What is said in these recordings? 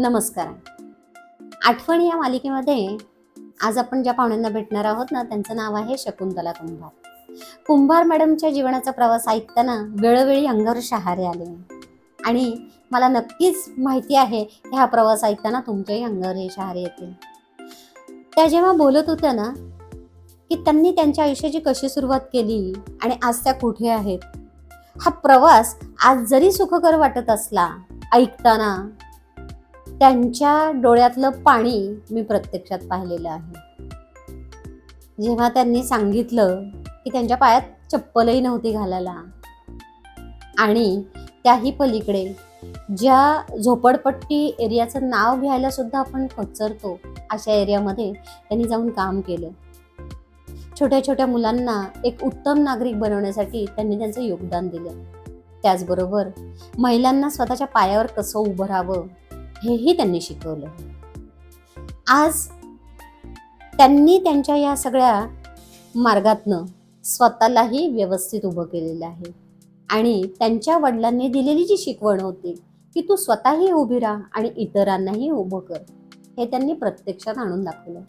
नमस्कार. आठवण या मालिकेमध्ये आज आपण ज्या पाहुण्यांना भेटणार आहोत ना त्यांचं नाव आहे शकुंतला कुंभार. कुंभार मॅडमच्या जीवनाचा प्रवास ऐकताना वेळोवेळी अंगावर शहारे आले. आणि मला नक्कीच माहिती आहे की हा प्रवास ऐकताना तुमच्याही अंगावर हे शहारे येतील. त्या जेव्हा बोलत होत्या ना की त्यांनी त्यांच्या आयुष्याची कशी सुरुवात केली आणि आज त्या कुठे आहेत? हा प्रवास आज जरी सुखकर वाटत असला ऐकताना त्यांच्या डोळ्यातलं पाणी मी प्रत्यक्षात पाहिलेलं आहे. जेव्हा त्यांनी सांगितलं की त्यांच्या पायात चप्पलही नव्हती घालायला आणि त्याही पलीकडे ज्या झोपडपट्टी एरियाचं नाव घ्यायला सुद्धा आपण कचरतो अशा एरियामध्ये त्यांनी जाऊन काम केलं. छोट्या छोट्या मुलांना एक उत्तम नागरिक बनवण्यासाठी त्यांनी त्यांचं योगदान दिलं. त्याचबरोबर महिलांना स्वतःच्या पायावर कसं उभं राहावं हेही त्यांनी शिकवलं. आज त्यांनी त्यांच्या या सगळ्या मार्गातनं स्वतःलाही व्यवस्थित उभं केलेलं आहे. आणि त्यांच्या वडिलांनी दिलेली जी शिकवण होती की तू स्वतःही उभी राहा आणि इतरांनाही उभं कर हे त्यांनी प्रत्यक्षात आणून दाखवलं.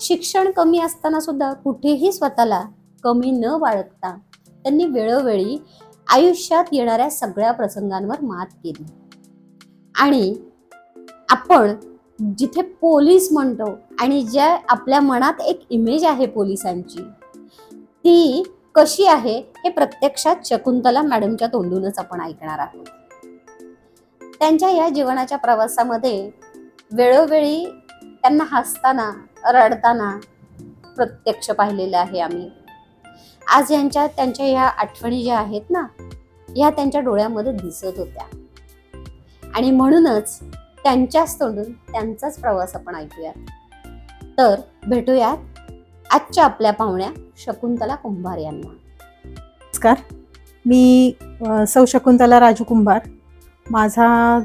शिक्षण कमी असताना सुद्धा कुठेही स्वतःला कमी न बाळगता त्यांनी वेळोवेळी आयुष्यात येणाऱ्या सगळ्या प्रसंगांवर मात केली. आणि आपण जिथे पोलीस म्हणतो आणि ज्या आपल्या मनात एक इमेज आहे पोलिसांची ती कशी आहे हे प्रत्यक्षात शकुंतला मॅडमच्या तोंडूनच आपण ऐकणार आहोत. त्यांच्या या जीवनाच्या प्रवासामध्ये वेळोवेळी त्यांना हसताना रडताना प्रत्यक्ष पाहिलेलं आहे आम्ही. आज यांच्या त्यांच्या ह्या आठवणी ज्या आहेत ना ह्या त्यांच्या डोळ्यामध्ये दिसत होत्या. आणि म्हणूनच त्यांच्याच तोंडून त्यांचाच प्रवास आपण ऐकूयात. तर भेटूयात आजच्या आपल्या पाहुण्या शकुंतला कुंभार यांना. नमस्कार. मी सौ शकुंतला राजू कुंभार. माझा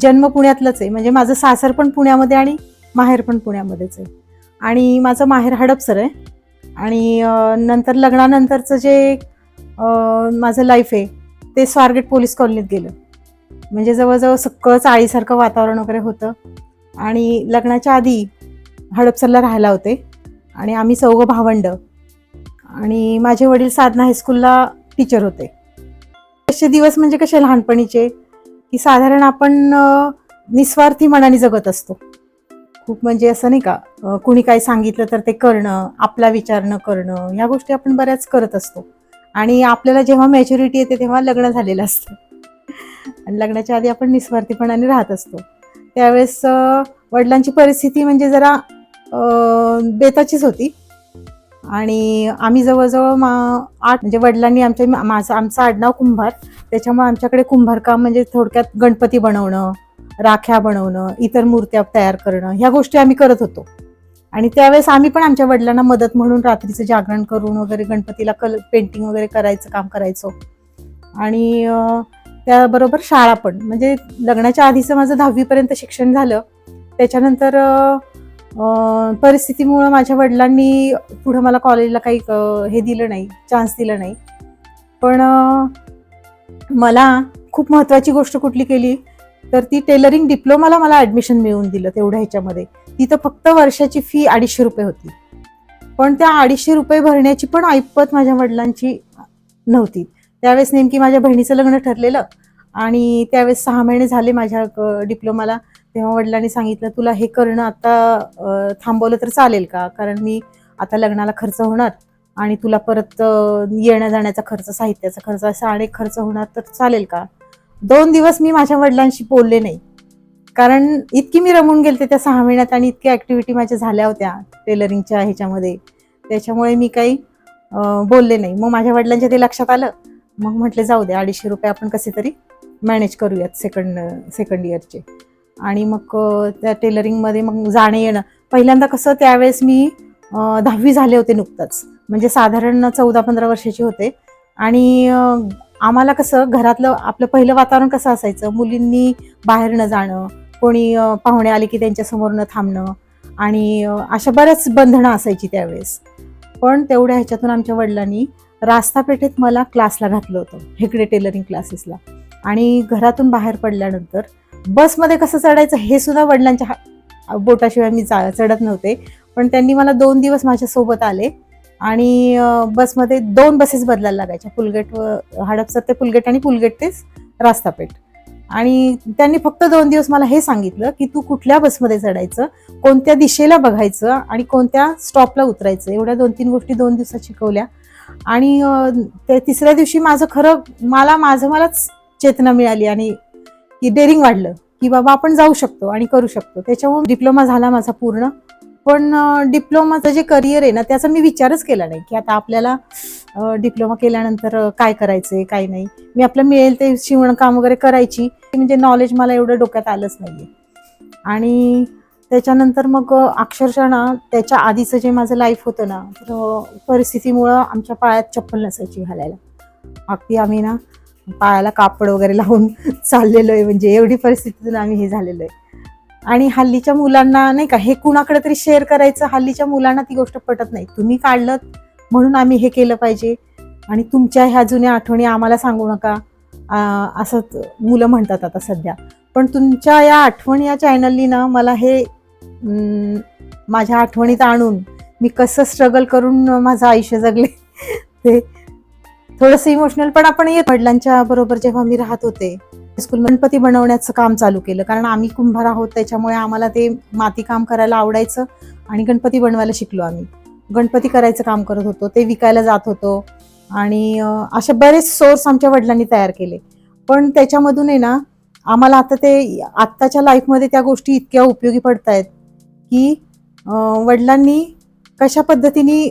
जन्म पुण्यातलाच आहे. म्हणजे माझं सासर पण पुण्यामध्ये आणि माहेर पण पुण्यामध्येच आहे. आणि माझं माहेर हडपसर आहे. आणि नंतर लग्नानंतरचं जे माझं लाईफ आहे ते स्वारगेट पोलीस कॉलनीत गेलं. म्हणजे जवळजवळ सगळं चाळीसारखं वातावरण वगैरे होतं. आणि लग्नाच्या आधी हडपसरला राहायला होते. आणि आम्ही चौघं भावंड. आणि माझे वडील साधना हायस्कूलला टीचर होते. असे दिवस म्हणजे कसे लहानपणीचे की साधारण आपण निस्वार्थी मनाने जगत असतो. खूप म्हणजे असं नाही का कुणी काही सांगितलं तर ते करणं आपला विचार न करणं ह्या गोष्टी आपण बऱ्याच करत असतो. आणि आपल्याला जेव्हा मॅच्युरिटी येते तेव्हा लग्न झालेलं असतं. आणि लग्नाच्या आधी आपण निस्वार्थीपणाने राहत असतो. त्यावेळेस वडिलांची परिस्थिती म्हणजे जरा बेताचीच होती. आणि आम्ही जवळजवळ मा आठ म्हणजे वडिलांनी आमच्या माझं आमचं आडनाव कुंभार. त्याच्यामुळे आमच्याकडे कुंभारकाम म्हणजे थोडक्यात गणपती बनवणं राख्या बनवणं इतर मूर्त्या तयार करणं ह्या गोष्टी आम्ही करत होतो. आणि त्यावेळेस आम्ही पण आमच्या वडिलांना मदत म्हणून रात्रीचं जागरण करून वगैरे गणपतीला कल पेंटिंग वगैरे करायचं काम करायचो. आणि त्याबरोबर शाळा पण. म्हणजे लग्नाच्या आधीचं माझं दहावीपर्यंत शिक्षण झालं. त्याच्यानंतर परिस्थितीमुळं माझ्या वडिलांनी पुढं मला कॉलेजला काही हे दिलं नाही चान्स दिला नाही. पण मला खूप महत्त्वाची गोष्ट कुठली केली? तर ती टेलरिंग डिप्लोमाला मला ॲडमिशन मिळवून दिलं तेवढ्या ह्याच्यामध्ये. तिथं फक्त वर्षाची फी अडीचशे रुपये होती. पण त्या अडीचशे रुपये भरण्याची पण ऐपत माझ्या वडिलांची नव्हती. त्यावेळेस नेमकी माझ्या बहिणीचं लग्न ठरलेलं आणि त्यावेळेस सहा महिने झाले माझ्या डिप्लोमाला. तेव्हा वडिलांनी सांगितलं तुला हे करणं आता थांबवलं तर चालेल का? कारण मी आता लग्नाला खर्च होणार आणि तुला परत येण्या जाण्याचा खर्च साहित्याचा खर्च असा अनेक खर्च होणार तर चालेल का? दोन दिवस मी माझ्या वडिलांशी बोलले नाही. कारण इतकी मी रमून गेलते त्या सहा महिन्यात आणि इतक्या ॲक्टिव्हिटी माझ्या झाल्या होत्या टेलरिंगच्या ह्याच्यामध्ये. त्याच्यामुळे मी काही बोलले नाही. मग माझ्या वडिलांच्या ते लक्षात आलं. मग म्हटले जाऊ दे अडीचशे रुपये आपण कसे तरी मॅनेज करूयात सेकंड सेकंड इयरचे आणि मग त्या टेलरिंगमध्ये मग जाणं येणं. पहिल्यांदा कसं त्यावेळेस मी दहावी झाले होते नुकताच. म्हणजे साधारण चौदा पंधरा वर्षाचे होते. आणि आम्हाला कसं घरातलं आपलं पहिलं वातावरण कसं असायचं? मुलींनी बाहेर न जाणं कोणी पाहुणे आले की त्यांच्यासमोर न थांबणं. आणि अशा बऱ्याच बंधनं असायची त्यावेळेस. पण तेवढ्या ह्याच्यातून आमच्या वडिलांनी रास्तापेठेत मला क्लासला घातलं होतं हेकडे टेलरिंग क्लासेसला. आणि घरातून बाहेर पडल्यानंतर बसमध्ये कसं चढायचं हे सुद्धा वडिलांच्या हा- बोटाशिवाय मी चा- चढत नव्हते पण त्यांनी मला दोन दिवस माझ्यासोबत आले आणि बसमध्ये दोन बसेस बदलायला लागायच्या. पुलगेट व हडपसर ते पुलगेट आणि पुलगेट ते रास्तापेठ. आणि त्यांनी फक्त दोन दिवस मला हे सांगितलं की तू कुठल्या बसमध्ये चढायचं कोणत्या दिशेला बघायचं आणि कोणत्या स्टॉपला उतरायचं. एवढ्या दोन तीन गोष्टी दोन दिवसात शिकवल्या. आणि ते तिसऱ्या दिवशी माझं खरं मला माझं मलाच चेतना मिळाली आणि की डेअरिंग वाढलं की बाबा आपण जाऊ शकतो आणि करू शकतो. त्याच्यामुळे डिप्लोमा झाला माझा पूर्ण. पण डिप्लोमाचं जे करिअर आहे ना त्याचा मी विचारच केला नाही की आता आपल्याला डिप्लोमा केल्यानंतर काय काय करायचंय काय नाही. मी आपलं मिळेल ते शिवणकाम वगैरे करायची. म्हणजे नॉलेज मला एवढं डोक्यात आलंच नाहीये. आणि त्याच्यानंतर मग अक्षरशः ना त्याच्या आधीचं जे माझं लाईफ होतं ना तर परिस्थितीमुळं आमच्या पायात चप्पल नसायची घालायला. अगदी आम्ही ना पायाला कापड वगैरे लावून चाललेलो आहे म्हणजे एवढी परिस्थितीतून आम्ही हे झालेलो आहे. आणि हल्लीच्या मुलांना नाही का हे कुणाकडे तरी शेअर करायचं हल्लीच्या मुलांना ती गोष्ट पटत नाही. तुम्ही काढलं म्हणून आम्ही हे केलं पाहिजे. आणि तुमच्या ह्या जुन्या आठवणी आम्हाला सांगू नका. असं मुलं म्हणतात आता सध्या. पण तुमच्या या आठवणी या चॅनलनी ना मला हे माझ्या आठवणीत आणून मी कसं स्ट्रगल करून माझं आयुष्य जगले. ते थोडंसं इमोशनल पण आपण येत. वडिलांच्या बरोबर जेव्हा मी राहत होते स्कूल गणपती बनवण्याचं काम चालू केलं. कारण आम्ही कुंभार आहोत त्याच्यामुळे आम्हाला ते माती काम करायला आवडायचं आणि गणपती बनवायला शिकलो आम्ही. गणपती करायचं काम करत होतो ते विकायला जात होतो आणि असे बरेच सोर्स आमच्या वडिलांनी तयार केले. पण त्याच्यामधून आहे ना आम्हाला आता ते आत्ताच्या लाईफमध्ये त्या गोष्टी इतक्या उपयोगी पडत आहेत की वडिलांनी कशा पद्धतीने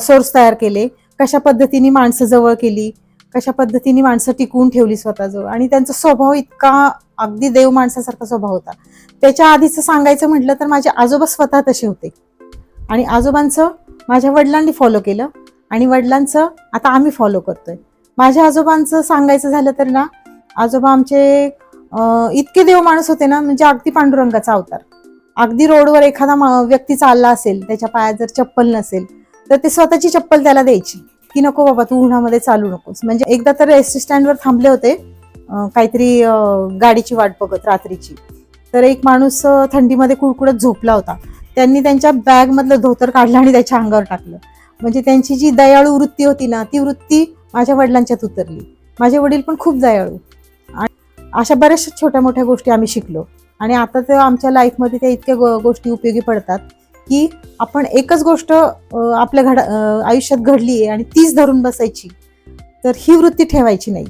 सोर्स तयार केले? कशा पद्धतीने माणसं जवळ केली? कशा पद्धतीने माणसं टिकवून ठेवली स्वतःजवळ? आणि त्यांचा स्वभाव इतका अगदी देव माणसासारखा स्वभाव होता. त्याच्या आधीचं सांगायचं म्हटलं तर माझे आजोबा स्वतः तसे होते. आणि आजोबांचं माझ्या वडिलांनी फॉलो केलं. आणि वडिलांचं आता आम्ही फॉलो करतोय. माझ्या आजोबांचं सांगायचं झालं तर ना आजोबा आमचे इतके देव माणूस होते ना म्हणजे अगदी पांडुरंगाचा अवतार. अगदी रोडवर एखादा व्यक्ती चालला असेल त्याच्या पायात जर चप्पल नसेल तर ते स्वतःची चप्पल त्याला द्यायची की नको बाबा तू उन्हामध्ये चालू नकोस. म्हणजे एकदा तर एस टी स्टँडवर थांबले होते काहीतरी गाडीची वाट बघत रात्रीची. तर एक माणूस थंडीमध्ये कुळकुळत झोपला होता. त्यांनी त्यांच्या बॅगमधलं धोतर काढलं आणि त्याच्या अंगावर टाकलं. म्हणजे त्यांची जी दयाळू वृत्ती होती ना ती वृत्ती माझ्या वडिलांच्यात उतरली. माझे वडील पण खूप दयाळू. आणि अशा बऱ्याचशा छोट्या मोठ्या गोष्टी आम्ही शिकलो. आणि आता तर आमच्या लाईफमध्ये त्या इतक्या गो- गोष्टी उपयोगी पडतात की आपण एकच गोष्ट आपल्या घड आयुष्यात घडली आहे आणि तीच धरून बसायची तर ही वृत्ती ठेवायची नाही.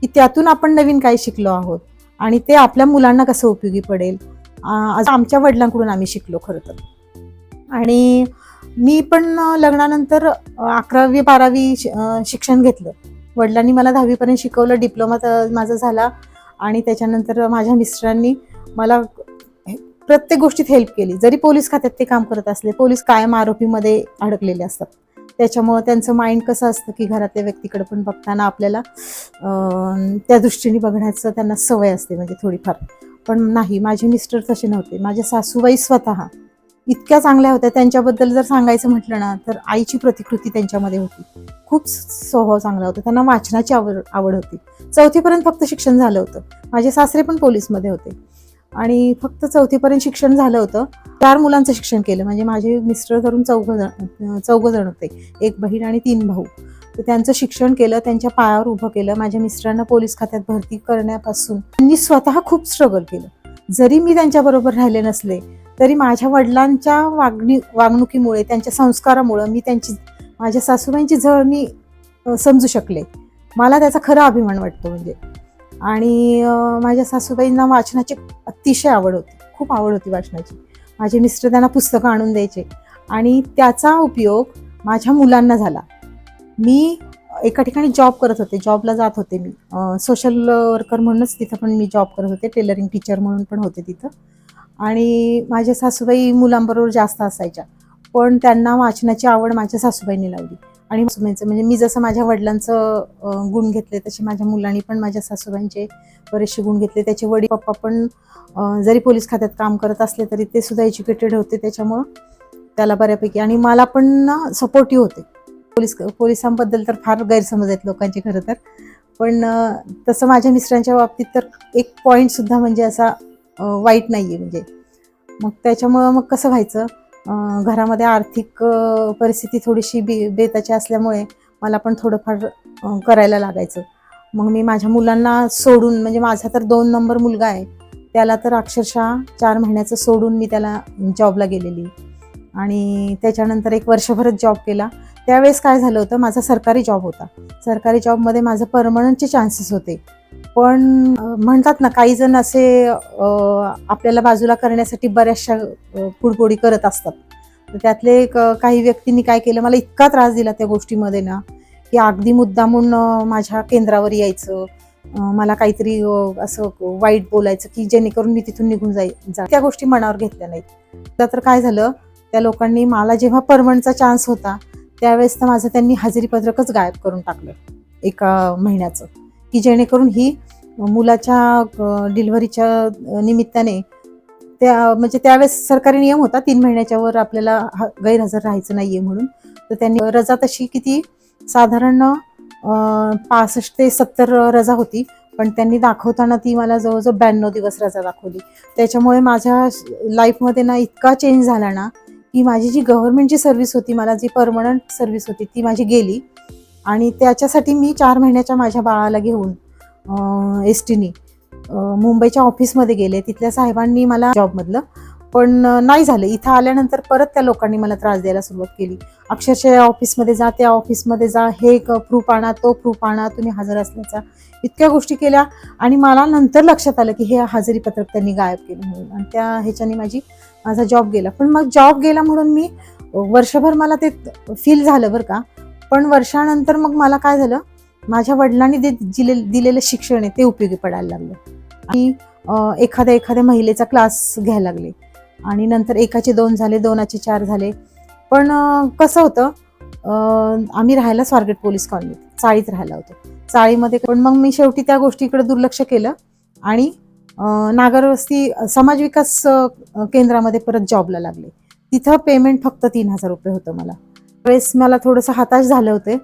की त्यातून आपण नवीन काय शिकलो आहोत आणि ते आपल्या मुलांना कसं उपयोगी पडेल आज आमच्या वडिलांकडून आम्ही शिकलो खरं तर. आणि मी पण लग्नानंतर अकरावी बारावी शिक्षण घेतलं. वडिलांनी मला दहावीपर्यंत शिकवलं डिप्लोमा तर माझा झाला आणि त्याच्यानंतर माझ्या मिस्टरांनी मला हे- प्रत्येक गोष्टीत हेल्प केली. जरी पोलीस खात्यात ते काम करत असले पोलीस कायम आरोपीमध्ये अडकलेले असतात. त्याच्यामुळं त्यांचं माइंड कसं असतं की घरातल्या व्यक्तीकडे पण बघताना आपल्याला त्या दृष्टीने बघण्याचं त्यांना सवय असते म्हणजे थोडीफार. पण नाही माझे मिस्टर तसे नव्हते. माझ्या सासूबाई स्वतः इतक्या चांगल्या होत्या. त्यांच्याबद्दल जर सांगायचं म्हटलं ना तर आईची प्रतिकृती त्यांच्यामध्ये होती. खूप स्वभाव चांगला होता. त्यांना वाचनाची आवड आवड होती. चौथीपर्यंत फक्त शिक्षण झालं होतं. माझे सासरे पण पोलीसमध्ये होते. आणि फक्त चौथीपर्यंत शिक्षण झालं होतं. चार मुलांचं शिक्षण केलं. म्हणजे माझे मिस्टर धरून चौघ जण चौघ जण होते. एक बहीण आणि तीन भाऊ. तर त्यांचं शिक्षण केलं त्यांच्या पायावर उभं केलं. माझ्या मिस्टरांना पोलीस खात्यात भरती करण्यापासून त्यांनी स्वतः खूप स्ट्रगल केलं. जरी मी त्यांच्याबरोबर राहिले नसले तरी माझ्या वडिलांच्या वागणी वागणुकीमुळे त्यांच्या संस्कारामुळं मी त्यांची माझ्या सासूबाईंची झळ मी समजू शकले मला त्याचा खरा अभिमान वाटतो म्हणजे. आणि माझ्या सासूबाईंना वाचनाची अतिशय आवड होती. खूप आवड होती वाचनाची. माझे मिस्टर त्यांना पुस्तकं आणून द्यायचे. आणि त्याचा उपयोग माझ्या मुलांना झाला. मी एका ठिकाणी जॉब करत होते. जॉबला जात होते मी. सोशल वर्कर म्हणूनच तिथं पण मी जॉब करत होते. टेलरिंग टीचर म्हणून पण होते तिथं. आणि माझ्या सासूबाई मुलांबरोबर जास्त असायच्या. पण त्यांना वाचनाची आवड माझ्या सासूबाईंनी लावली. आणि सासूबाईंचं म्हणजे मी जसं माझ्या वडिलांचं गुण घेतले तसे माझ्या मुलांनी पण माझ्या सासूबाईंचे बरेचसे गुण घेतले. त्याचे वडील पप्पा पण जरी पोलीस खात्यात काम करत असले तरी ते सुद्धा एज्युकेटेड होते. त्याच्यामुळं त्याला बऱ्यापैकी आणि मला पण सपोर्टिव्ह होते. पोलीस पोलिसांबद्दल तर फार गैरसमज आहेत लोकांचे खरं तर. पण तसं माझ्या मिस्टरांच्या बाबतीत तर एक पॉईंट सुद्धा म्हणजे असा वाईट नाही आहे म्हणजे. मग त्याच्यामुळं मग कसं व्हायचं? घरामध्ये आर्थिक परिस्थिती थोडीशी बे बेताची असल्यामुळे मला पण थोडंफार करायला लागायचं. मग मी माझ्या मुलांना सोडून म्हणजे माझा तर दोन नंबर मुलगा आहे त्याला तर अक्षरशः चार महिन्याचं सोडून मी त्याला जॉबला गेलेली. आणि त्याच्यानंतर एक वर्षभरच जॉब केला. त्यावेळेस काय झालं होतं माझा सरकारी जॉब होता. सरकारी जॉबमध्ये माझं परमनंटचे चान्सेस होते. पण म्हणतात ना काही जण असे आपल्याला बाजूला करण्यासाठी बऱ्याचशा अं, कुडकोडी करत असतात. त्यातले काही व्यक्तींनी काय केलं मला इतका त्रास दिला त्या गोष्टीमध्ये ना की अगदी मुद्दामून माझ्या केंद्रावर यायचं मला काहीतरी असं वाईट बोलायचं की जेणेकरून मी तिथून निघून जाई जा त्या गोष्टी मनावर घेतल्या नाहीत. तर काय झालं त्या लोकांनी मला जेव्हा परमनंटचा चान्स होता त्यावेळेस तर माझं त्यांनी हजेरी पत्रकच गायब करून टाकलं एका महिन्याचं. की जेणेकरून ही मुलाच्या डिलिव्हरीच्या निमित्ताने त्या म्हणजे त्यावेळेस सरकारी नियम होता तीन महिन्याच्या वर आपल्याला ह- गैरहजर राहायचं नाहीये म्हणून. तर त्यांनी रजा तशी किती साधारण पासष्ट ते सत्तर रजा होती पण त्यांनी दाखवताना ती मला जवळजवळ ब्याण्णव दिवस रजा दाखवली. त्याच्यामुळे माझ्या लाईफमध्ये ना इतका चेंज झाला ना की माझी जी गव्हर्नमेंटची सर्व्हिस होती मला जी परमनंट सर्व्हिस होती ती माझी गेली. आणि त्याच्यासाठी मी चार महिन्याच्या माझ्या बाळाला घेऊन एस टीनी मुंबईच्या ऑफिसमध्ये गेले. तिथल्या साहेबांनी मला जॉबमधलं पण नाही झालं. इथं आल्यानंतर परत त्या लोकांनी मला त्रास द्यायला सुरुवात केली. अक्षरशः ऑफिसमध्ये जा त्या ऑफिसमध्ये जा. हे प्रूफ आणा तो प्रूफ आणा. तुम्ही हजर असल्याचा इतक्या गोष्टी केल्या आणि मला नंतर लक्षात आलं की हे हजेरी पत्रक त्यांनी गायब केलं म्हणून. आणि त्या ह्याच्याने माझी माझा जॉब गेला. पण मग जॉब गेला म्हणून मी वर्षभर मला ते फील झालं बरं का. पण वर्षानंतर मग मला काय झालं? माझ्या वडिलांनी जे दिले दिलेलं शिक्षण आहे ते उपयोगी पडायला लागलं. आणि एखाद्या एखाद्या महिलेचा क्लास घ्यायला लागले. आणि नंतर एकाचे दोन झाले दोनाचे चार झाले. पण कसं होतं आम्ही राहायला स्वारगेट पोलीस कॉलनीत चाळीत राहायला होतो. चाळीमध्ये पण मग मी शेवटी त्या गोष्टीकडे दुर्लक्ष केलं. आणि नागरवस्ती समाज विकास केंद्रामध्ये परत जॉबला लागले. तिथं पेमेंट फक्त तीन हजार रुपये होतं मला. वेळेस मला थोडंसं हताश झालं होते.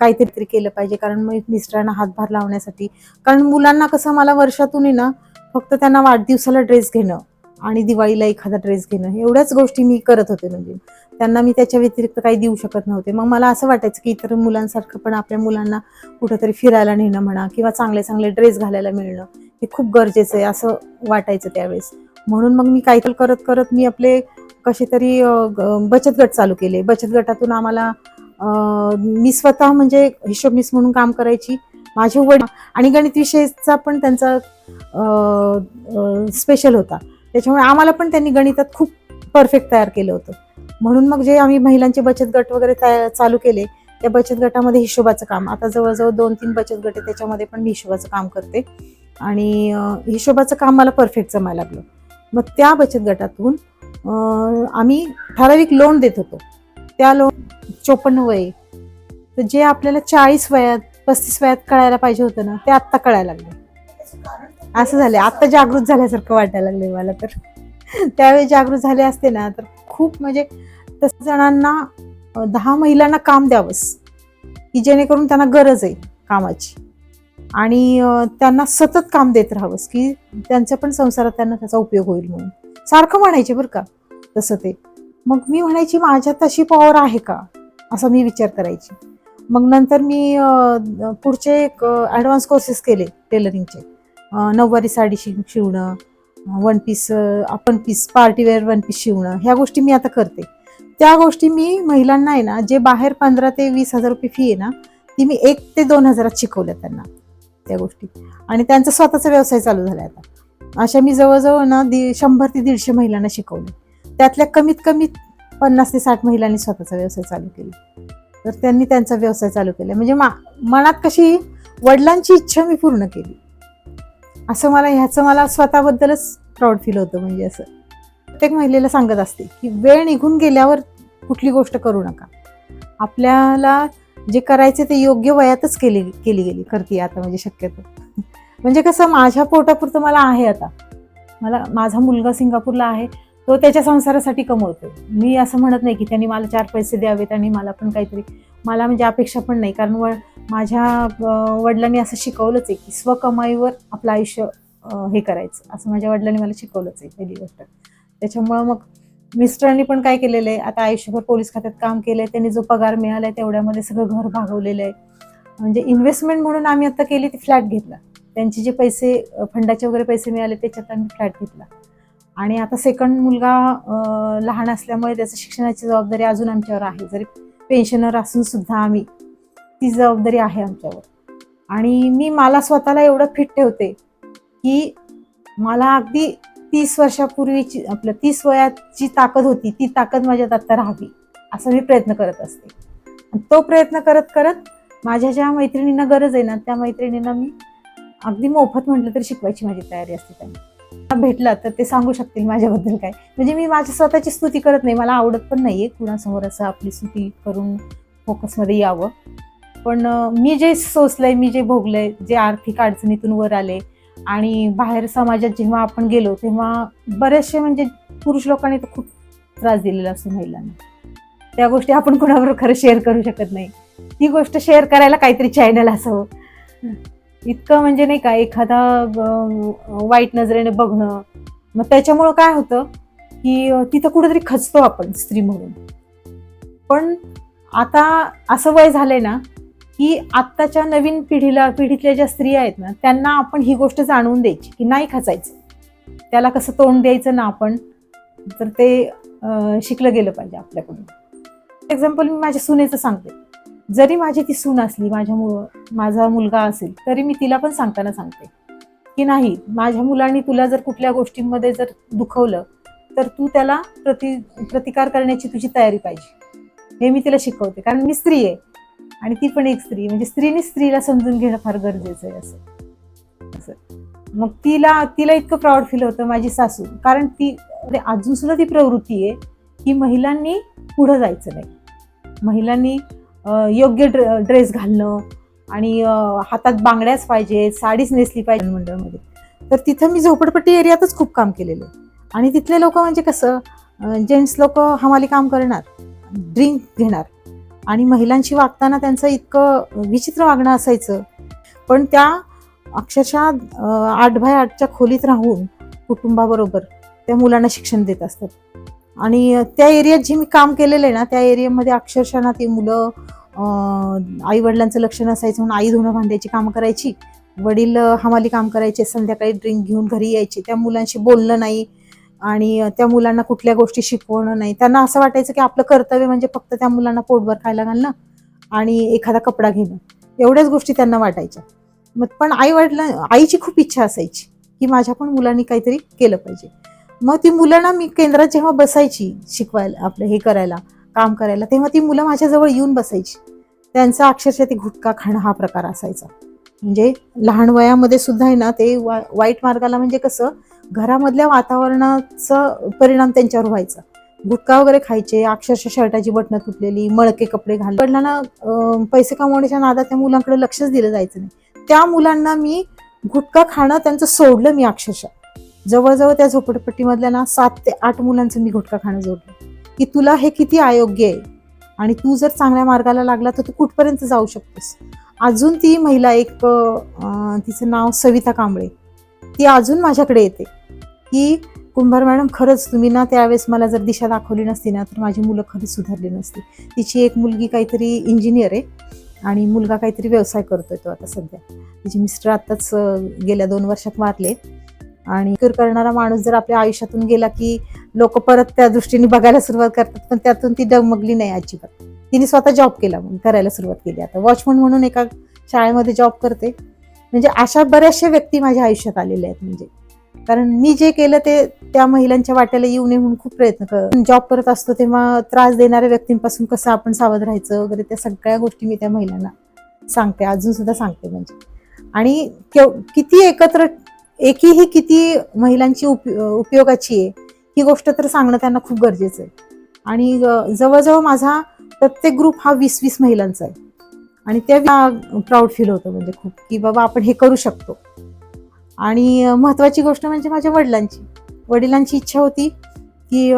काहीतरी केलं पाहिजे. कारण मग मिस्टरांना हातभार लावण्यासाठी. कारण मुलांना कसं मला वर्षातून आहे ना फक्त त्यांना वाढदिवसाला ड्रेस घेणं आणि दिवाळीला एखादा ड्रेस घेणं एवढ्याच गोष्टी मी करत होते. म्हणजे त्यांना मी त्याच्या व्यतिरिक्त काही देऊ शकत नव्हते. मग मला असं वाटायचं की इतर मुलांसारखं पण आपल्या मुलांना कुठंतरी फिरायला नेणं म्हणा किंवा चांगले चांगले ड्रेस घालायला मिळणं हे खूप गरजेचं आहे असं वाटायचं त्यावेळेस. म्हणून मग मी काहीतरी करत करत मी आपले कसे तरी बचत गट चालू केले. बचत गटातून आम्हाला मी स्वतः म्हणजे हिशोब मिस म्हणून काम करायची. माझे वडील आणि गणित विषयचा पण त्यांचा स्पेशल होता. त्याच्यामुळे आम्हाला पण त्यांनी गणितात खूप परफेक्ट तयार केलं होतं. म्हणून मग जे आम्ही महिलांचे बचत गट वगैरे चालू केले त्या बचत गटामध्ये हिशोबाचं काम. आता जवळजवळ दोन तीन बचत गट आहे त्याच्यामध्ये पण मी हिशोबाचं काम करते. आणि हिशोबाचं काम मला परफेक्ट जमायला लागलं. मग त्या बचत गटातून आम्ही ठराविक लोन देत होतो. त्या लोन चोपन्न वय. तर जे आपल्याला चाळीस वयात पस्तीस वयात कळायला पाहिजे होतं ना ते आत्ता कळायला लागलं. असं झालं आत्ता जागृत झाल्यासारखं वाटायला लागले मला तर. त्यावेळी जागृत झाले असते ना तर खूप म्हणजे तस जणांना दहा महिलांना काम द्यावंस की जेणेकरून त्यांना गरज आहे कामाची. आणि त्यांना सतत काम देत राहावंस की त्यांच्या पण संसारात त्यांना त्याचा उपयोग होईल म्हणून. सारखं म्हणायचे बरं का? तसं ते. मग मी म्हणायची माझ्यात तशी पॉवर आहे का? असा मी विचार करायची. मग नंतर मी पुढचे पुढचे ॲडव्हान्स कोर्सेस केले टेलरिंगचे नऊवारी साडी शि शिवणं वन पीस आपण piece party wear one piece शिवणं ह्या गोष्टी मी आता करते. त्या गोष्टी मी महिलांना आहे ना जे बाहेर पंधरा ते वीस हजार रुपये फी आहे ना ती मी एक ते दोन हजारात शिकवल्या त्यांना त्या गोष्टी. आणि त्यांचा स्वतःचा व्यवसाय चालू झाला आता. अशा मी जवळजवळ ना दि शंभर ते दीडशे महिलांना शिकवले. त्यातल्या कमीत कमी पन्नास ते साठ महिलांनी स्वतःचा व्यवसाय चालू केला. तर त्यांनी त्यांचा व्यवसाय चालू केला. म्हणजे मा मनात कशी वडिलांची इच्छा मी पूर्ण केली. असं मला ह्याचं मला स्वतःबद्दलच प्राऊड फील होतं म्हणजे असं. प्रत्येक महिलेला सांगत असते की वेळ निघून गेल्यावर कुठली गोष्ट करू नका. आपल्याला जे करायचे ते योग्य वयातच केली केली गेली. करते आता म्हणजे शक्यतो. म्हणजे कसं माझ्या पोटापुरतं मला आहे आता. मला माझा मुलगा सिंगापूरला आहे तो त्याच्या संसारासाठी कमवतोय. मी असं म्हणत नाही की त्यांनी मला चार पैसे द्यावेत आणि मला पण काहीतरी मला म्हणजे अपेक्षा पण नाही. कारण व माझ्या वडिलांनी असं शिकवलंच आहे की स्वकमाईवर आपलं आयुष्य हे करायचं. असं माझ्या वडिलांनी मला शिकवलंच आहे पहिली गोष्ट. त्याच्यामुळं मग मिस्टरांनी पण काय केलेलं आहे आता आयुष्यभर पोलीस खात्यात काम केलंय त्यांनी जो पगार मिळालाय तेवढ्यामध्ये सगळं घर भागवलेलं आहे. म्हणजे इन्व्हेस्टमेंट म्हणून आम्ही आता केली ती फ्लॅट घेतला. त्यांचे जे पैसे फंडाचे वगैरे पैसे मिळाले त्याच्यात आम्ही फ्लॅट घेतला. आणि आता सेकंड मुलगा लहान असल्यामुळे त्याचं शिक्षणाची जबाबदारी अजून आमच्यावर आहे. जरी पेन्शनर असून सुद्धा आम्ही ती जबाबदारी आहे आमच्यावर. आणि मी मला स्वतःला एवढं फिट ठेवते की मला अगदी तीस वर्षापूर्वीची आपलं तीस वयाची ताकद होती ती ताकद माझ्यात आता राहावी असा मी प्रयत्न करत असते. तो प्रयत्न करत करत माझ्या ज्या मैत्रिणींना गरज आहे ना त्या मैत्रिणींना मी अगदी मोफत म्हटलं तरी शिकवायची माझी तयारी असते त्यांना. भेटला तर ते सांगू शकतील माझ्याबद्दल काय. म्हणजे मी माझ्या स्वतःची स्तुती करत नाही मला आवडत पण नाहीये कुणासमोर असं आपली स्तुती करून फोकसमध्ये यावं. पण मी जे सोचलंय मी जे भोगलंय जे आर्थिक अडचणीतून वर आले आणि बाहेर समाजात जेव्हा आपण गेलो तेव्हा बरेचसे म्हणजे पुरुष लोकांनी तर खूप त्रास दिलेला असतो महिलांना. त्या गोष्टी आपण कुणाबरोबर खरं शेअर करू शकत नाही. ती गोष्ट शेअर करायला काहीतरी चॅनल असावं. इतकं म्हणजे नाही का एखादा वाईट नजरेने बघणं. मग त्याच्यामुळं काय होतं की तिथं कुठेतरी खचतो आपण स्त्री म्हणून. पण आता असं वय झालंय ना की आत्ताच्या नवीन पिढीला पिढीतल्या ज्या स्त्रिया आहेत ना त्यांना आपण ही गोष्ट जाणवून द्यायची की नाही खचायचं. त्याला कसं तोंड द्यायचं ना आपण तर ते शिकलं गेलं पाहिजे आपल्याकडून. एक्झाम्पल मी माझ्या सुनेचं सांगते. जरी माझी ती सून असली माझ्या मु माझा मुलगा असेल तरी मी तिला पण सांगताना सांगते की नाही माझ्या मुलांनी तुला जर कुठल्या गोष्टींमध्ये जर दुखवलं तर तू त्याला प्रति प्रतिकार करण्याची तुझी तयारी पाहिजे. हे मी तिला शिकवते. कारण मी स्त्री आहे आणि ती पण एक स्त्री म्हणजे स्त्रीने स्त्रीला समजून घेणं फार गरजेचं आहे असं. असं. मग तिला तिला इतकं प्राऊड फील होतं माझी सासू. कारण ती म्हणजे अजून सुद्धा ती प्रवृत्ती आहे की महिलांनी पुढं जायचं नाही. महिलांनी योग्य ड्र ड्रेस घालणं आणि हातात बांगड्याच पाहिजे साडीच नेसली पाहिजे मंडळामध्ये. तर तिथं मी झोपडपट्टी एरियातच खूप काम केलेलं आहे. आणि तिथले लोक म्हणजे कसं जेंट्स लोक हमाली काम करणार ड्रिंक घेणार. आणि महिलांशी वागताना त्यांचं इतकं विचित्र वागणं असायचं. पण त्या अक्षरशः आठ बाय आठच्या खोलीत राहून कुटुंबाबरोबर त्या मुलांना शिक्षण देत असतात. आणि त्या एरियात जे मी काम केलेलं आहे ना त्या एरियामध्ये अक्षरशः ना ती मुलं आई वडिलांचं लक्ष नसायचं म्हणून आई धुणं भांड्याची कामं करायची वडील हमाली काम करायचे संध्याकाळी ड्रिंक घेऊन घरी यायचे त्या मुलांशी बोलणं नाही आणि त्या मुलांना कुठल्या गोष्टी शिकवणं नाही. त्यांना असं वाटायचं की आपलं कर्तव्य म्हणजे फक्त त्या मुलांना पोटभर खायला घालणं आणि एखादा कपडा घेणं. एवढ्याच गोष्टी त्यांना वाटायच्या. मग पण आई वडिला आईची खूप इच्छा असायची की माझ्या पण मुलांनी काहीतरी केलं पाहिजे. मग ती मुलं ना मी केंद्रात जेव्हा बसायची शिकवायला आपलं हे करायला काम करायला तेव्हा ती मुलं माझ्याजवळ येऊन बसायची. त्यांचा अक्षरशः ते घुटका खाणं हा प्रकार असायचा. म्हणजे लहान वयामध्ये सुद्धा आहे ना ते वा वाईट मार्गाला म्हणजे कसं घरामधल्या वातावरणाचा परिणाम त्यांच्यावर व्हायचा. गुटखा वगैरे खायचे अक्षरशः शर्टाची बटणं तुटलेली मळके कपडे घालून. वडिलांना पैसे कमवण्याच्या नादात त्या मुलांकडे लक्षच दिलं जायचं नाही. त्या मुलांना मी गुटखा खाणं त्यांचं सोडलं मी अक्षरशः. जवळजवळ त्या झोपडपट्टीमधल्या ना सात ते आठ मुलांचं मी गुटखा खाणं जोडलं. की तुला हे किती अयोग्य आहे? आणि तू जर चांगल्या मार्गाला लागला तर तू कुठपर्यंत जाऊ शकतोस? अजून ती महिला एक तिचं नाव सविता कांबळे. ती अजून माझ्याकडे येते. की कुंभार मॅडम खरंच तुम्ही ना त्यावेळेस मला जर दिशा दाखवली नसती ना तर माझी मुलं खरंच सुधारली नसती. तिची एक मुलगी काहीतरी इंजिनियर आहे आणि मुलगा काहीतरी व्यवसाय करतोय तो आता सध्या. तिचे मिस्टर आत्ताच गेल्या दोन वर्षात वारले. आणि कर करणारा माणूस जर आपल्या आयुष्यातून गेला की लोक परत त्या दृष्टीने बघायला सुरुवात करतात पण त्यातून ती डगमगली नाही अजिबात. तिने स्वतः जॉब केला म्हणून करायला सुरुवात केली आता. वॉचमन म्हणून एका शाळेमध्ये जॉब करते. म्हणजे अशा बऱ्याचशा व्यक्ती माझ्या आयुष्यात आलेल्या आहेत म्हणजे. कारण मी जे केलं ते त्या महिलांच्या वाट्याला येऊ नये म्हणून खूप प्रयत्न कर जॉब करत असतो तेव्हा त्रास देणाऱ्या व्यक्तींपासून कसं आपण सावध राहायचं वगैरे त्या सगळ्या गोष्टी मी त्या महिलांना सांगते अजून सुद्धा सांगते म्हणजे. आणि किती एकत्र एकी ही किती महिलांची उप उपयोगाची आहे ही गोष्ट तर सांगणं त्यांना खूप गरजेचं आहे. आणि जवळजवळ माझा प्रत्येक ग्रुप हा वीस वीस महिलांचा आहे. आणि त्या प्राऊड फील होतं म्हणजे खूप की बाबा आपण हे करू शकतो. आणि महत्त्वाची महत्वाची गोष्ट म्हणजे माझ्या वडिलांची. वडिलांची इच्छा होती की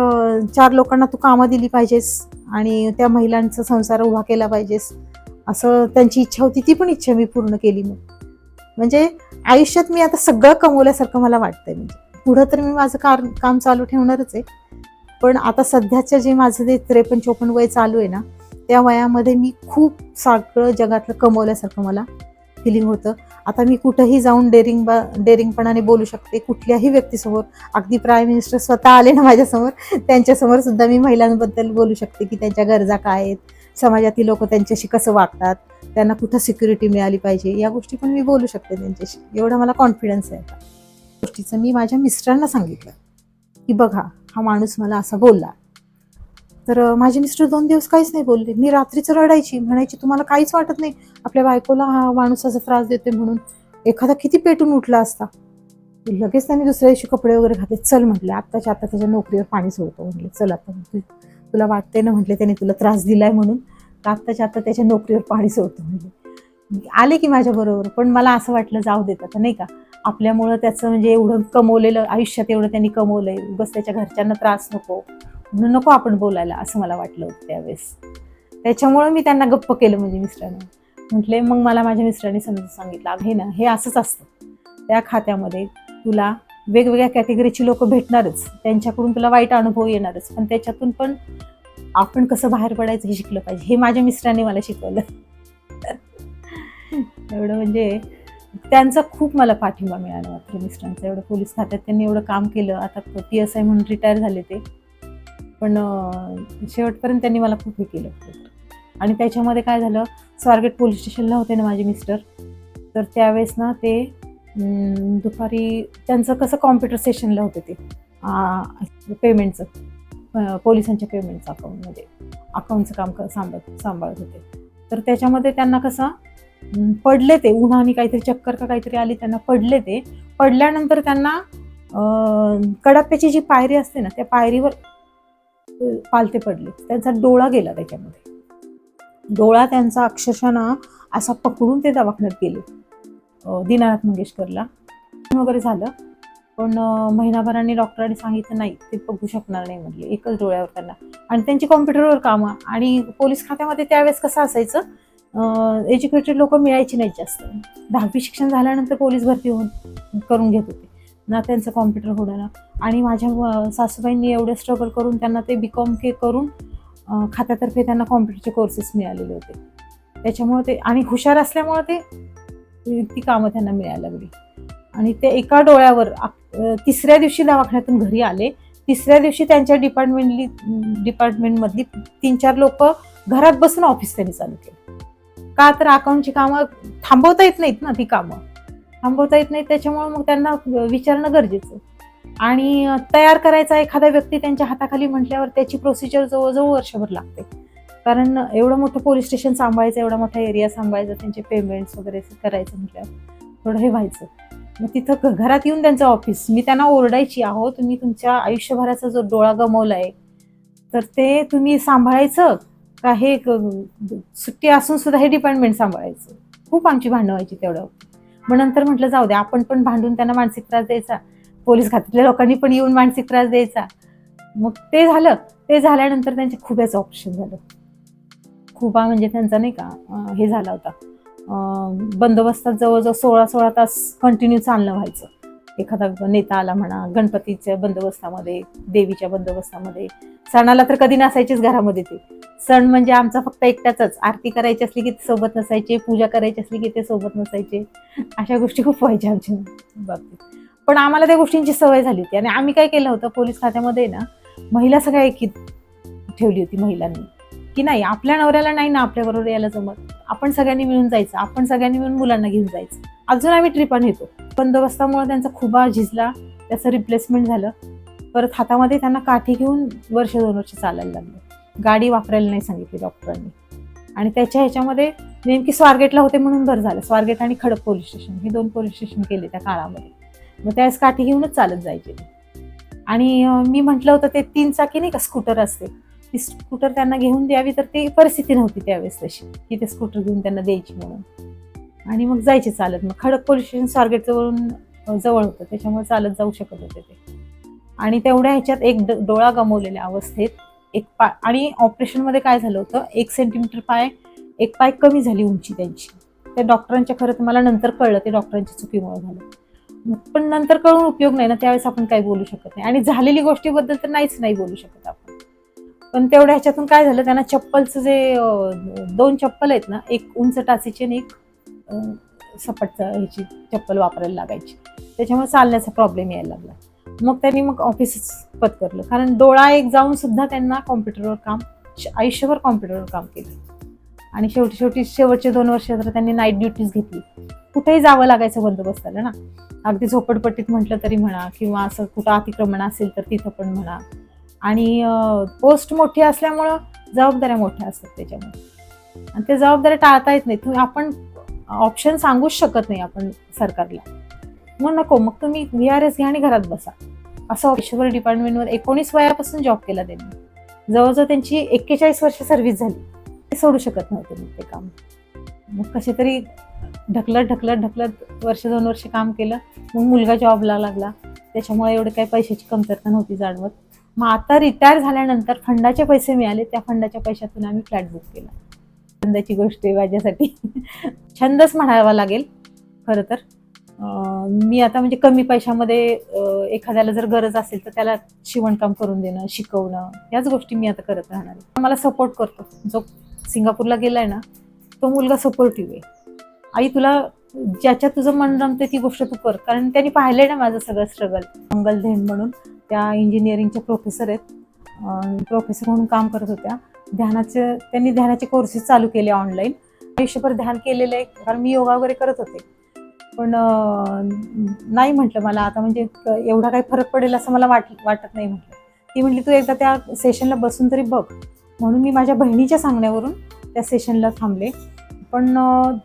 चार लोकांना तू कामं दिली पाहिजेस आणि त्या महिलांचा संसार उभा केला पाहिजेस असं त्यांची इच्छा होती ती पण इच्छा मी पूर्ण केली मग. म्हणजे आयुष्यात मी आता सगळं कमवल्यासारखं मला वाटतंय. म्हणजे पुढं तर मी माझं कार काम चालू ठेवणारच आहे. पण आता सध्याचं जे माझं ते त्रेपन्न चोपन्न वय चालू आहे ना त्या वयामध्ये मी खूप सगळं जगातलं कमवल्यासारखं मला फिलिंग होतं. आता मी कुठंही जाऊन डेरिंग बा डेरिंगपणाने बोलू शकते. कुठल्याही व्यक्तीसमोर अगदी प्राईम मिनिस्टर स्वतः आले ना माझ्यासमोर त्यांच्यासमोर सुद्धा मी महिलांबद्दल बोलू शकते की त्यांच्या गरजा काय आहेत समाजातील लोक त्यांच्याशी कसं वागतात. त्यांना कुठं सिक्युरिटी मिळाली पाहिजे या गोष्टी पण मी बोलू शकते त्यांच्याशी. एवढा मला कॉन्फिडन्स आहे गोष्टीचं मी माझ्या मिस्टरांना सांगितलं की बघा हा माणूस मला असा बोलला. तर माझे मिस्टर दोन दिवस काहीच नाही बोलले. मी रात्रीच रडायची म्हणायची तुम्हाला काहीच वाटत नाही. आपल्या बायकोला हा माणूस असा त्रास देते म्हणून एखादा किती पेटून उठला असता. लगेच त्यांनी दुसऱ्या दिवशी कपडे वगैरे घातले. चल म्हटले आत्ताच्या आता त्याच्या नोकरीवर पाणी सोडतो. म्हटले चल आता. तुला वाटते ना म्हटले त्याने तुला त्रास दिलाय म्हणून. आत्ताच्या आता त्याच्या नोकरीवर पाणी सोडतो म्हणजे. आले की माझ्या बरोबर पण मला असं वाटलं जाऊ देत आता नाही का? आपल्यामुळं त्याचं म्हणजे एवढं कमवलेलं आयुष्यात एवढं त्यांनी कमवलंय बस त्याच्या घरच्यांना त्रास नको म्हणून नको आपण बोलायला असं मला वाटलं होतं त्यावेळेस. त्याच्यामुळं मी त्यांना गप्प केलं म्हणजे मिस्टरांना. म्हटले मग मला माझ्या मिस्टरांनी समजून सांगितलं हे ना हे असंच असतं. त्या खात्यामध्ये तुला वेगवेगळ्या कॅटेगरीची लोक भेटणारच. त्यांच्याकडून तुला वाईट अनुभव येणारच. पण त्याच्यातून पण आपण कसं बाहेर पडायचं हे शिकलं पाहिजे. हे माझ्या मिस्टरांनी मला शिकवलं. एवढं म्हणजे त्यांचा खूप मला पाठिंबा मिळाला मात्र मिस्टरांचा. एवढं पोलीस खात्यात त्यांनी एवढं काम केलं. आता पी एस आय म्हणून रिटायर झाले ते. पण शेवटपर्यंत त्यांनी मला खूप हे केलं आणि त्याच्यामध्ये काय झालं? स्वारगेट पोलीस स्टेशनला होते ना माझे मिस्टर. तर त्यावेळेस ना ते दुपारी त्यांचं कसं कॉम्प्युटर सेशनला होते ते. पेमेंटचं पोलिसांच्या पेमेंटचं अकाउंटमध्ये अकाउंटचं काम सांभाळत सांभाळत होते. तर त्याच्यामध्ये त्यांना कसं पडले ते उन्हाने काहीतरी चक्कर का काहीतरी आली त्यांना पडले ते. पडल्यानंतर त्यांना कडाप्याची जी पायरी असते ना त्या पायरीवर पालते पालथे पडले. त्यांचा डोळा गेला त्याच्यामध्ये. डोळा त्यांचा अक्षरशः ना असा पकडून ते दवाखान्यात गेले. दीनानाथ मंगेशकरला. वगैरे झालं. पण महिनाभराने डॉक्टरांनी सांगितलं नाही ते बघू शकणार नाही म्हटले एकच डोळ्यावर त्यांना. आणि त्यांची कॉम्प्युटरवर कामं आणि पोलीस खात्यामध्ये त्यावेळेस कसं असायचं एज्युकेटेड लोक मिळायची नाहीत जास्त. दहावी शिक्षण झाल्यानंतर पोलीस भरती होऊन करून घेत होते. ना त्यांचं कॉम्प्युटर होणं आणि माझ्या सासूबाईंनी एवढं स्ट्रगल करून त्यांना ते बी कॉम के करून खात्यातर्फे त्यांना कॉम्प्युटरचे कोर्सेस मिळालेले होते. त्याच्यामुळे ते आणि हुशार असल्यामुळे ते ती- ती कामं त्यांना मिळायला लागली. आणि ते एका डोळ्यावर आप- तिसऱ्या दिवशी दवाखान्यातून घरी आले. तिसऱ्या दिवशी त्यांच्या डिपार्टमेंटली डिपार्टमेंटमधली तीन चार लोक घरात बसून ऑफिस त्यांनी चालू केलं. का तर अकाउंटची कामं थांबवता येत नाहीत ना ती कामं. थांबवता येत नाहीत त्याच्यामुळे मग त्यांना विचारणं गरजेचं. आणि तयार करायचा एखादा व्यक्ती त्यांच्या हाताखाली म्हटल्यावर त्याची प्रोसिजर जवळजवळ वर्षभर लागते. कारण एवढं मोठं पोलीस स्टेशन सांभाळायचं एवढा मोठा एरिया सांभाळायचा त्यांचे पेमेंट्स वगैरे करायचं म्हटल्यावर थोडं हे व्हायचं. मग तिथं घरात येऊन त्यांचं ऑफिस मी त्यांना ओरडायची आहो तुम्ही तुमच्या आयुष्यभराचा जो डोळा गमवलाय तर ते तुम्ही सांभाळायचं का हे सुट्टी असून सुद्धा हे डिपार्टमेंट सांभाळायचं? खूप आमची भांडण व्हायची तेवढं. मग नंतर म्हटलं जाऊ दे आपण पण भांडून त्यांना मानसिक त्रास द्यायचा. पोलीस घातलेल्या लोकांनी पण येऊन मानसिक त्रास द्यायचा. मग ते झालं. ते झाल्यानंतर त्यांच्या खुब्याचं ऑपरेशन झालं. खुबा म्हणजे त्यांचा नाही का हे झाला होता. बंदोबस्तात जवळजवळ सोळा सोळा तास कंटिन्यू चालणं व्हायचं. एखादा नेता आला म्हणा गणपतीच्या बंदोबस्तामध्ये देवीच्या बंदोबस्तामध्ये. सणाला तर कधी नसायचेच घरामध्ये ते. सण म्हणजे आमचा फक्त एकट्याचाच. आरती करायची असली की सोबत नसायचे पूजा करायची असली की ते सोबत नसायचे. अशा गोष्टी खूप व्हायच्या आमच्या. बाबतीत पण आम्हाला त्या गोष्टींची सवय झाली होती. आणि आम्ही काय केलं होतं पोलीस खात्यामध्ये ना महिला सगळ्या एकीत ठेवली होती महिलांनी. की नाही आपल्या नवऱ्याला नाही ना आपल्याबरोबर यायला जमत. आपण सगळ्यांनी मिळून जायचं आपण सगळ्यांनी मिळून मुलांना घेऊन जायचं. अजून आम्ही ट्रिपा नेतो बंदोबस्तामुळे त्यांचा खुबा झिजला त्याचं रिप्लेसमेंट झालं. परत हातामध्ये त्यांना काठी घेऊन वर्ष दोन वर्ष चालायला लागलं. गाडी वापरायला नाही सांगितली डॉक्टरांनी आणि त्याच्या ह्याच्यामध्ये नेमकी स्वारगेटला होते म्हणून बरं झालं. स्वारगेट आणि खडक पोलीस स्टेशन हे दोन पोलीस स्टेशन केले त्या काळामध्ये. मग त्यावेळेस काठी घेऊनच चालत जायचे आणि मी म्हटलं होतं ते तीन चाकी नाही का स्कूटर असते. ती स्कूटर त्यांना घेऊन द्यावी तर ती परिस्थिती नव्हती त्यावेळेस तशी की ते स्कूटर घेऊन त्यांना द्यायची म्हणून. आणि मग जायचे चालत. मग खडक पोलीस स्टेशन स्वारगेटजवळून जवळ होतं. त्याच्यामुळे चालत जाऊ शकत होते ते. आणि तेवढ्या ह्याच्यात एक ड- डोळा गमावलेल्या अवस्थेत एक पाय आणि ऑपरेशनमध्ये काय झालं होतं? एक सेंटीमीटर पाय एक पाय कमी झाली उंची त्यांची. त्या डॉक्टरांच्या खरं तर मला नंतर कळलं ते डॉक्टरांच्या चुकीमुळे झालं. मग पण नंतर कळून उपयोग नाही ना त्यावेळेस आपण काही बोलू शकत नाही. आणि झालेली गोष्टीबद्दल तर नाहीच नाही बोलू शकत आपण. पण तेवढ्या ह्याच्यातून काय झालं त्यांना चप्पलचं जे दोन चप्पल आहेत ना एक उंच टाचीची आणि एक सपट सपाट ह्याची चप्पल वापरायला लागायची. त्याच्यामुळे चालण्याचा प्रॉब्लेम यायला लागला. मग त्यांनी मग ऑफिसच पत्करलं कारण डोळा एक जाऊन सुद्धा त्यांना कॉम्प्युटरवर काम आयुष्यभर कॉम्प्युटरवर काम केलं. आणि शेवटी शेवटी शेवटचे दोन वर्ष तर त्यांनी नाईट ड्युटीज घेतली. कुठेही जावं लागायचं बंदोबस्ताला ना. अगदी झोपडपट्टीत म्हटलं तरी म्हणा किंवा असं कुठं अतिक्रमण असेल तर तिथं पण म्हणा. आणि पोस्ट मोठी असल्यामुळं जबाबदाऱ्या मोठ्या असतात त्याच्यामुळे. आणि ते जबाबदाऱ्या टाळता येत नाही तुम्ही आपण ऑप्शन सांगूच शकत नाही आपण सरकारला. मग नको मग तुम्ही व्ही आर एस घ्या आणि घरात बसा. असं ऑफिशियल डिपार्टमेंटमध्ये एकोणीस वयापासून जॉब केला त्यांनी. जवळजवळ त्यांची एक्केचाळीस वर्ष सर्व्हिस झाली. ते सोडू शकत नव्हते मग ते काम. मग कसे तरी ढकलत ढकलत ढकलत वर्ष दोन वर्ष काम केलं. मग मुलगा जॉबला लागला. त्याच्यामुळे एवढे काही पैशाची कमतरता नव्हती जाणवत. मग आता रिटायर झाल्यानंतर फंडाचे पैसे मिळाले त्या फंडाच्या पैशातून आम्ही फ्लॅट बुक केला. छंदाची गोष्ट आहे माझ्यासाठी. छंदच म्हणावा लागेल खरं तर. मी आता म्हणजे कमी पैशामध्ये एखाद्याला जर गरज असेल तर त्याला शिवणकाम करून देणं शिकवणं याच गोष्टी मी आता करत राहणार आहे. मला सपोर्ट करतो. जो सिंगापूरला गेलाय ना तो मुलगा सपोर्टिव्ह आहे. आई तुला ज्याच्यात तुझं मन रमते ती गोष्ट तू कर. कारण त्यांनी पाहिलंय ना माझं सगळं स्ट्रगल मंगल धेन म्हणून. त्या इंजिनिअरिंगच्या प्रोफेसर आहेत. प्रोफेसर म्हणून काम करत होत्या. ध्यानाचे त्यांनी ध्यानाचे कोर्सेस चालू केले ऑनलाईन आयुष्यभर ध्यान केलेलं आहे कारण मी योगा वगैरे करत होते. पण नाही म्हटलं मला आता म्हणजे एवढा काही फरक पडेल असं मला वाट वाटत नाही म्हटलं. ती म्हटली तू एकदा त्या सेशनला बसून तरी बघ. म्हणून मी माझ्या बहिणीच्या सांगण्यावरून त्या सेशनला थांबले. पण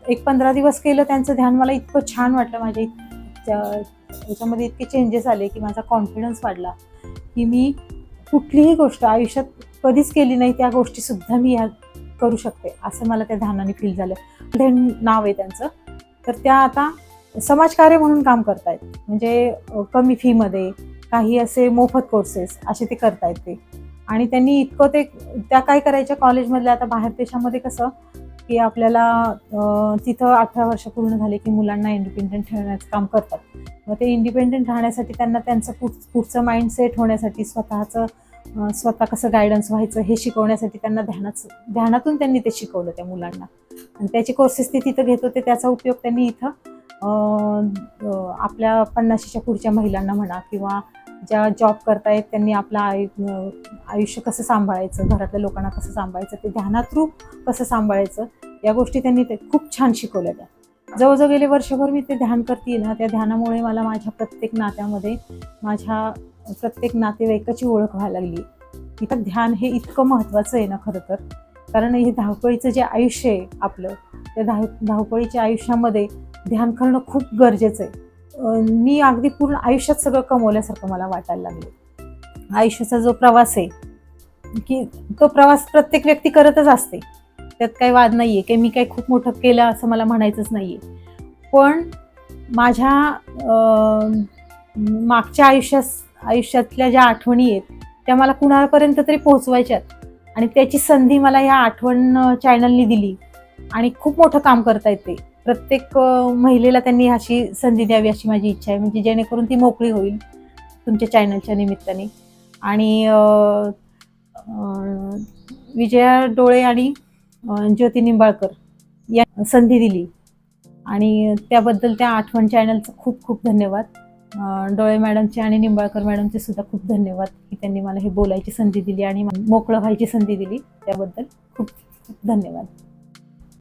एक पंधरा दिवस केलं त्यांचं ध्यान मला इतकं छान वाटलं माझ्या त्या- त्याच्यामध्ये इतके चेंजेस आले की माझा कॉन्फिडन्स वाढला. की मी कुठलीही गोष्ट आयुष्यात कधीच केली नाही त्या गोष्टीसुद्धा मी ह्या करू शकते असं मला त्या ध्यानाने फील झालं. ध्यान नाव आहे त्यांचं. तर त्या आता समाजकार्य म्हणून काम करतायत. म्हणजे कमी फीमध्ये काही असे मोफत कोर्सेस असे ते करतायत ते. आणि त्यांनी इतकं ते त्या काय करायच्या कॉलेजमधल्या आता बाहेर देशामध्ये कसं की आपल्याला तिथं अठरा वर्ष पूर्ण झाले की मुलांना इंडिपेंडंट ठेवण्याचं काम करतात. मग ते इंडिपेंडंट राहण्यासाठी त्यांना त्यांचं पुढ पुढचं माइंडसेट होण्यासाठी स्वतःचं स्वतः कसं गायडन्स व्हायचं हे शिकवण्यासाठी त्यांना ध्यानाचं ध्यानातून त्यांनी ते शिकवलं त्या मुलांना. आणि त्याचे कोर्सेस ते तिथं घेत होते त्याचा उपयोग त्यांनी इथं आपल्या पन्नाशीच्या पुढच्या महिलांना म्हणा किंवा ज्या जॉब करतायत त्यांनी आपलं आयु आयुष्य कसं सांभाळायचं? घरातल्या लोकांना कसं सांभाळायचं? ते ध्यानाथ्रू कसं सांभाळायचं? या गोष्टी त्यांनी ते खूप छान शिकवल्या त्या जवळजवळ गेले वर्षभर मी ते ध्यान करते ना त्या ध्यानामुळे मला माझ्या प्रत्येक नात्यामध्ये माझ्या प्रत्येक नातेवाईकाची ओळख व्हायला लागली. इथं ध्यान हे इतकं महत्त्वाचं आहे ना खरं तर. कारण हे धावपळीचं जे आयुष्य आहे आपलं त्या धाव धावपळीच्या आयुष्यामध्ये ध्यान करणं खूप गरजेचं आहे. मी अगदी पूर्ण आयुष्यात सगळं कमवल्यासारखं मला वाटायला लागलं. आयुष्याचा जो प्रवास आहे की तो प्रवास प्रत्येक व्यक्ती करतच असते. त्यात काही वाद नाही आहे की मी काही खूप मोठं केलं असं मला म्हणायचंच नाही आहे पण माझ्या मागच्या आयुष्यात आयुष्यातल्या ज्या आठवणी आहेत त्या मला कुणापर्यंत तरी पोहोचवायच्यात. आणि त्याची संधी मला ह्या आठवण चॅनलनी दिली. आणि खूप मोठं काम करता येते प्रत्येक महिलेला त्यांनी अशी संधी द्यावी अशी माझी इच्छा आहे. म्हणजे जेणेकरून ती मोकळी होईल तुमच्या चॅनलच्या निमित्ताने. आणि विजया डोळे आणि ज्योती निंबाळकर या संधी दिली. आणि त्याबद्दल त्या आठवण चॅनलचं खूप खूप धन्यवाद. डोळे मॅडमचे आणि निंबाळकर मॅडमचे सुद्धा खूप धन्यवाद की त्यांनी मला हे बोलायची संधी दिली आणि मोकळं व्हायची संधी दिली. त्याबद्दल खूप धन्यवाद.